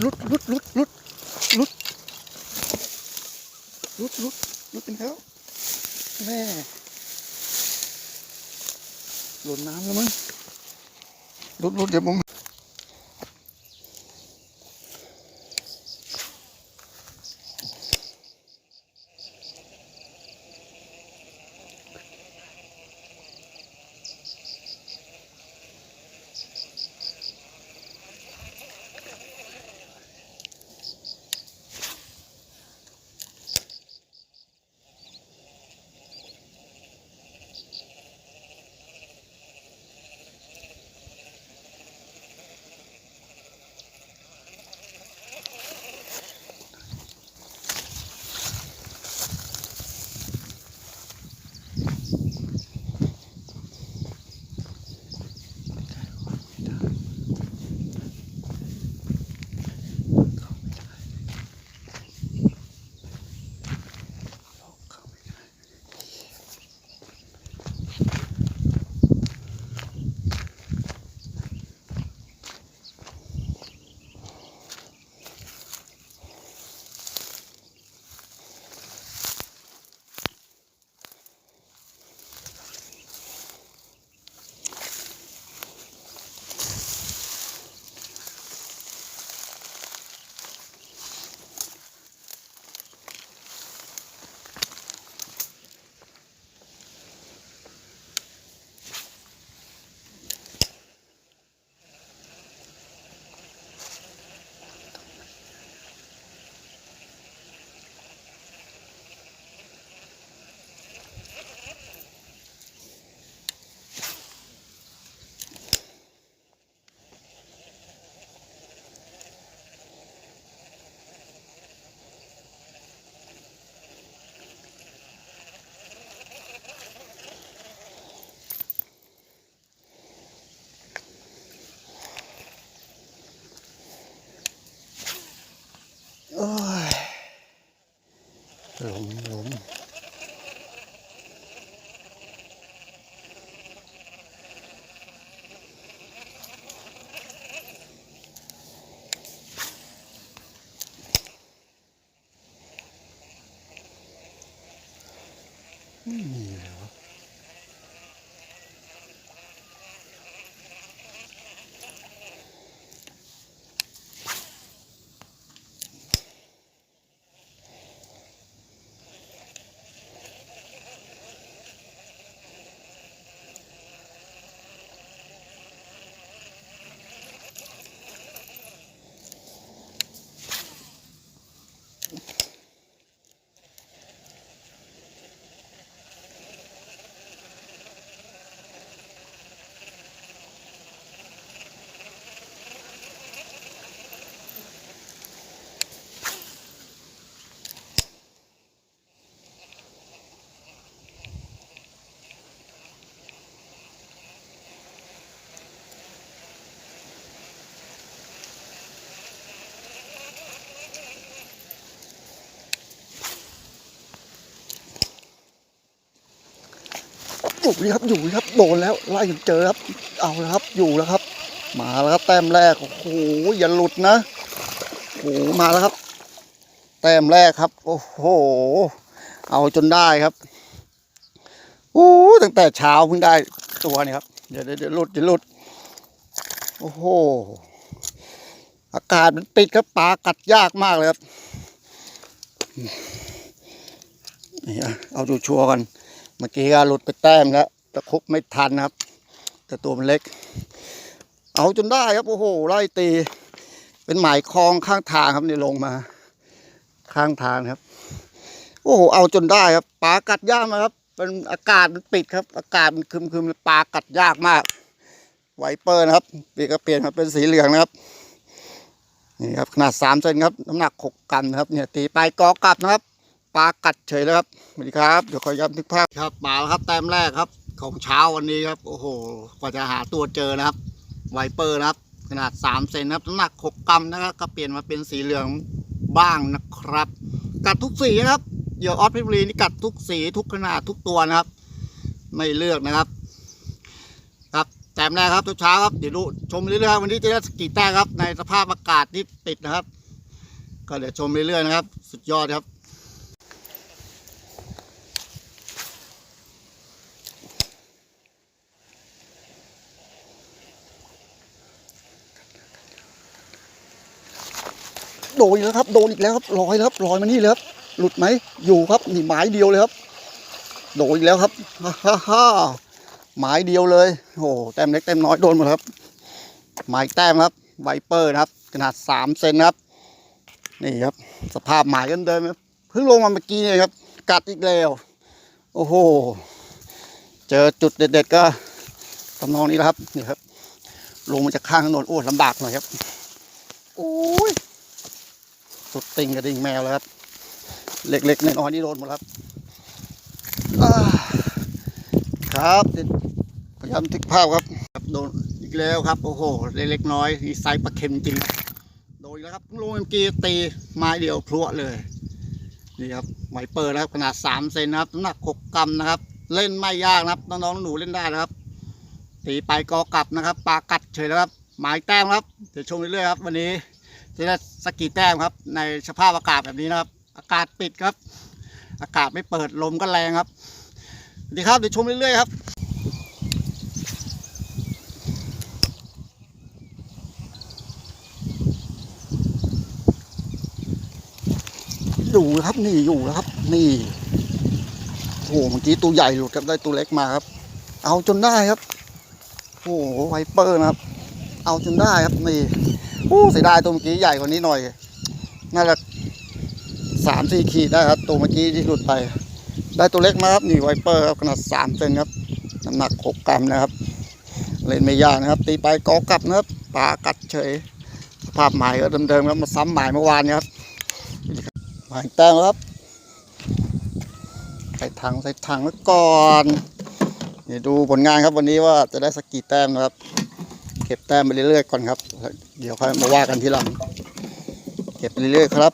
ลุดลุดลุดลุดลุดลุดลุดลุดลุดเป็นเขาแม่หล่นน้ำแล้วมั้งลุดลุดเดี๋ยวผม Yeah. อยู่นี่ครับอยู่นี่ครับโดนแล้วไล่จนเจอครับ เอาแล้วครับอยู่แล้วครับ มาแล้วครับแต้มแรกโอ้โหอย่าหลุดนะโอ้โหมาแล้วครับ แต้มแรกครับ โอ้โห เอาจนได้ครับโอ้ตั้งแต่เช้าเพิ่งได้ตัวนี่ครับเดี๋ยวเดี๋ยวหลุดเดี๋ยวหลุดโอ้โหอากาศมันปิดครับปลากัดยากมากเลยครับนี่เอาดูชัวร์กัน มื่อกี้ก็หลุดไปแต้มแล้วตะคุบไม่ทันครับ แต่ตัวมันเล็ก เอาจนได้ครับ โอ้โห ไล่ตี เป็นหมายคลองข้างทางครับนี่ลงมา ข้างทางครับ โอ้โห เอาจนได้ครับปลากัดยากมาครับ เป็นอากาศมันปิดครับ อากาศมันคึมๆปลากัดยากมากไวเปอร์นะครับเปลี่ยนก็เปลี่ยนมาเป็นสีเหลืองนะครับนี่ครับขนาดสามเซนครับน้ำหนักหกกรัมนะครับเนี่ยตีไปกอกลับนะครับ ปลากัดเฉยแล้วครับสวัสดีครับเดี๋ยวขอย้ำทึกภาพครับมาแล้วครับแต้มแรกครับ ของเช้าวันนี้ครับ โอ้โหกว่าจะหาตัวเจอนะครับไวเปอร์นะครับ ขนาด 3 เซนนะครับน้ำหนัก 6 กรัมนะครับก็เปลี่ยนมาเป็นสีเหลืองบ้างนะครับ กัดทุกสีนะครับเหยื่อออสเพชรบุรีนี่กัดทุกสีทุกขนาดทุกตัวนะครับ ไม่เลือกนะครับ ครับแต้มแรกครับทุกเช้าครับเดี๋ยวดูชมเรื่อยๆวันนี้จะได้สกกี่แต้มครับ ในสภาพอากาศที่ติดนะครับ ก็เดี๋ยวชมเรื่อยๆนะครับ สุดยอดครับ ดนแล้วครับโดนอีกแล้วครับลอยแล้วครับลอยมานี่เลยครับหลุดไหมอยู่ครับนี่หมายเดียวเลยครับโดนอีกแล้วครับฮ่าฮ่าฮ่าหมายเดียวเลยโอ้แต้มเล็กแต้มน้อยโดนหมดครับหมายแต้มครับไวเปอร์นะครับ ขนาดสามเซนครับ นี่ครับ สภาพหมายเดิมครับเพิ่งลงมาเมื่อกี้เนี่ยครับ กัดอีกแล้วโอ้โหเจอจุดเด็ด ๆ ก็ทำนองนี้แหละครับนี่ครับลงมาจากข้างถนนโอ้ลำบากหน่อยครับโอ้ย สุดติงกระดิ่งแมวแล้วครับ เล็กๆน้อยๆนี่โดนหมดครับครับพยายามทึกภาพครับครับโดนอีกแล้วครับ โอ้โห เล็กๆน้อยนี่ไซส์ปลาเค็มจริง โดนแล้วครับลงเมื่อกี้ตีไม้เดียวพลวเลย นี่ครับไวเปอร์นะครับขนาด3เซนนะครับน้ำหนัก6กรัมนะครับ เล่นไม่ยากนะครับน้องๆหนูเล่นได้นะครับตีไปกอกลับนะครับปลากัดเฉยแล้วครับหมายแต้มครับเดี๋ยวชมเรื่อยๆครับ วันนี้ จะได้สกกี่แต้มครับ ในสภาพอากาศแบบนี้นะครับ อากาศปิดครับ อากาศไม่เปิดลมก็แรงครับสวัสดีครับเดี๋ยวชมเรื่อยๆครับอยู่ครับนี่อยู่แล้วครับ นี่โอ้โหเมื่อกี้ตัวใหญ่หลุดครับได้ตัวเล็กมาครับ เอาจนได้ครับโอ้โหไวเปอร์นะครับ เอาจนได้ครับนี่ โอ้เสียดายตัวเมื่อกี้ใหญ่กว่านี้หน่อย น่าจะสามสี่ขีดได้ครับ ตัวเมื่อกี้ที่หลุดไป ได้ตัวเล็กมาครับนี่ไวเปอร์ครับขนาดสามเซนครับ น้ำหนักหกกรัมนะครับ เล่นไม่ยากนะครับ ตีไปกอกลับนะครับปลากัดเฉย สภาพหมายก็เดิมๆครับมาซ้ำหมายเมื่อวานนี้ครับหมายแต้งครับใส่ถังใส่ถังไว้วก่อน เดี๋ยวดูผลงานครับวันนี้ว่าจะได้สักกี่แต้มนะครับ เก็บแต้มไปเรื่อยๆก่อนครับ เดี๋ยวค่อยมาว่ากันทีหลัง เก็บไปเรื่อยๆครับ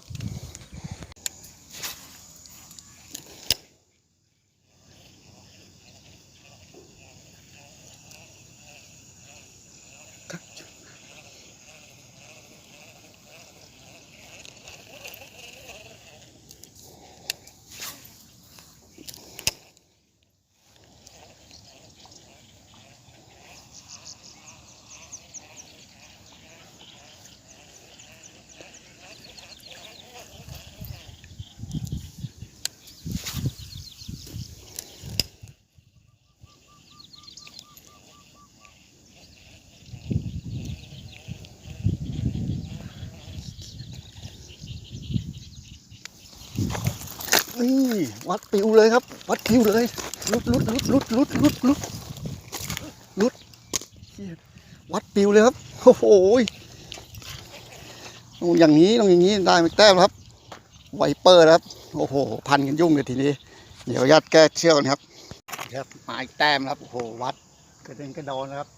นี่วัดปิวเลยครับ วัดปิวเลยลุดลุดลุดลุดลุดลุดลุดลุดวัดปิวเลยครับโอ้โหยต้องอย่างนี้ต้องอย่างนี้ได้ไม่แต้มครับ ไวเปอร์ครับโอ้โห พันกันยุ่งเลยทีนี้ เดี๋ยวยัดแก้เชือกกันครับครับหมายแต้มครับโอ้โหวัดกระเด็นกระโดนนะครับ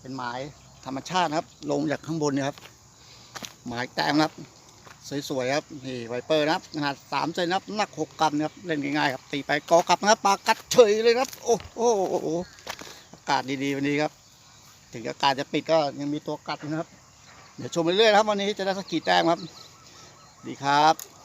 เป็นหมายธรรมชาตินะครับ ลงจากข้างบนนยครับ หมายแต้มครับ สวยๆครับนี่ไวเปอร์นะครับขนาดสามเซนครับหนักหกกรัมนะครับเล่นง่ายๆครับตีไปกอกลับนะครับปลากัดเฉยเลยครับโอ้โหอากาศดีๆวันนี้ครับ ถึงอากาศจะปิดก็ยังมีตัวกัดนะครับ เดี๋ยวชมไปเรื่อยนะครับวันนี้จะได้สักกี่แต้มครับ ดีครับ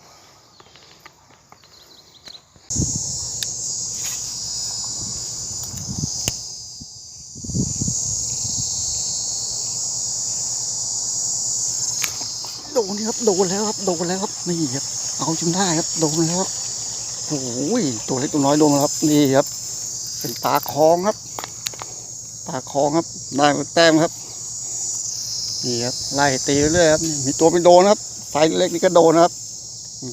โดนครับโดนแล้วครับโดนแล้วครับนี่ครับเอาจนได้ครับโดนแล้วโอ้ยตัวเล็กตัวน้อยโดนแล้วครับนี่ครับ เป็นปลาคลองครับปลาคลองครับได้แต้มครับนี่ครับไล่ตีเรื่อยครับมีตัวเป็นโดนครับไฟเล็กนี่ก็โดนครับ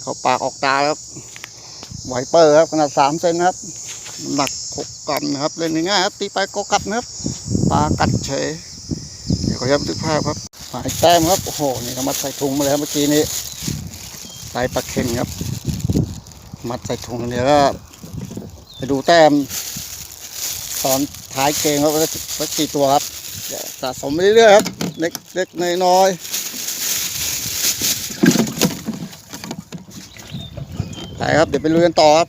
เขาปากออกตาครับไวเปอร์ครับขนาดสามเซนครับหนักหกกรัมนะครับเล่นง่ายครับตีไปก็กลับนะครับปลากัดเฉยเดี๋ยวขอย้ำทึกภาพครับ หายแต้มครับโอ้โหนี่เรามัดใส่ถุงมาแล้วเมื่อกี้นี้ใส่ปลาเค็งครับ มัดใส่ถุงเดี๋ยวก็ไปดูแต้ม ตอนท้ายเกมครับว่ากี่ตัวครับสะสมไปเรื่อยๆครับ เล็กเล็กน้อยน้อยไปครับเดี๋ยวไปลุยกันต่อครับ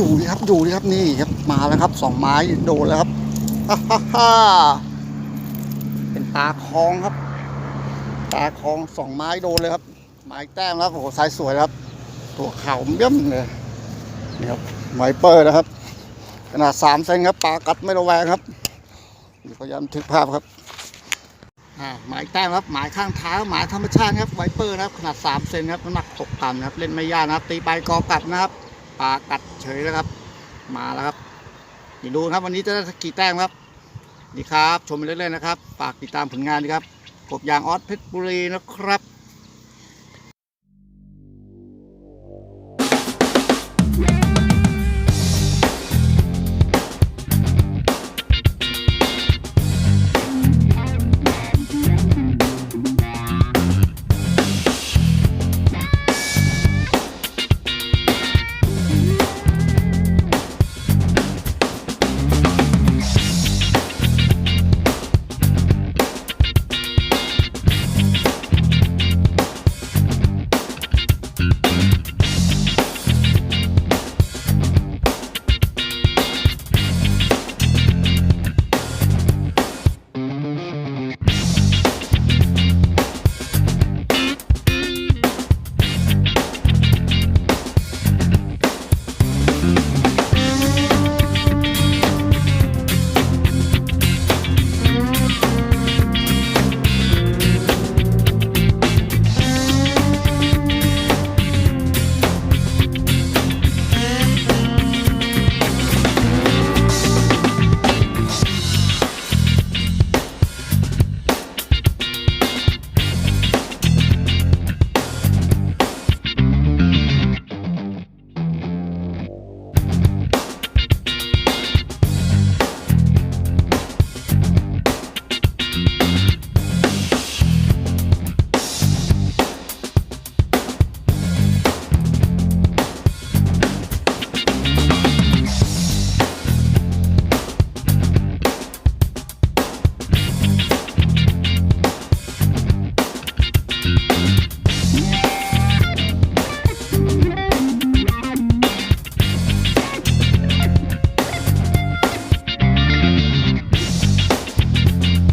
อยู่ดิครับ อยู่ดิครับ นี่ครับ มาแล้วครับ สองไม้โดนแล้วครับฮ่าฮ่าฮ่าเป็นตาคองครับ ตาคองสองไม้โดนเลยครับ ไม้แต้มแล้วโอ้โหสายสวยครับ ตัวเข่าเยี่ยมเลยนี่ครับไวเปอร์นะครับ ขนาดสามเซนครับ ปลากัดไม่ระแวงครับนี่พยายามทึกภาพครับหมายแต้มครับหมายข้างเท้าหมายธรรมชาติครับไวเปอร์นะครับขนาดสามเซนครับน้ำหนักตกต่ำนะครับ เล่นไม่ยากนะครับ ตีไปกอกัดนะครับ ปลากัดเฉยแล้วครับ มาแล้วครับเดี๋ยวดูครับวันนี้จะได้กกี่แต้มครับดีครับ ชมไปเรื่อยๆนะครับ ฝากติดตามผลงานดีครับกบยางออสเพชรบุรีนะครับ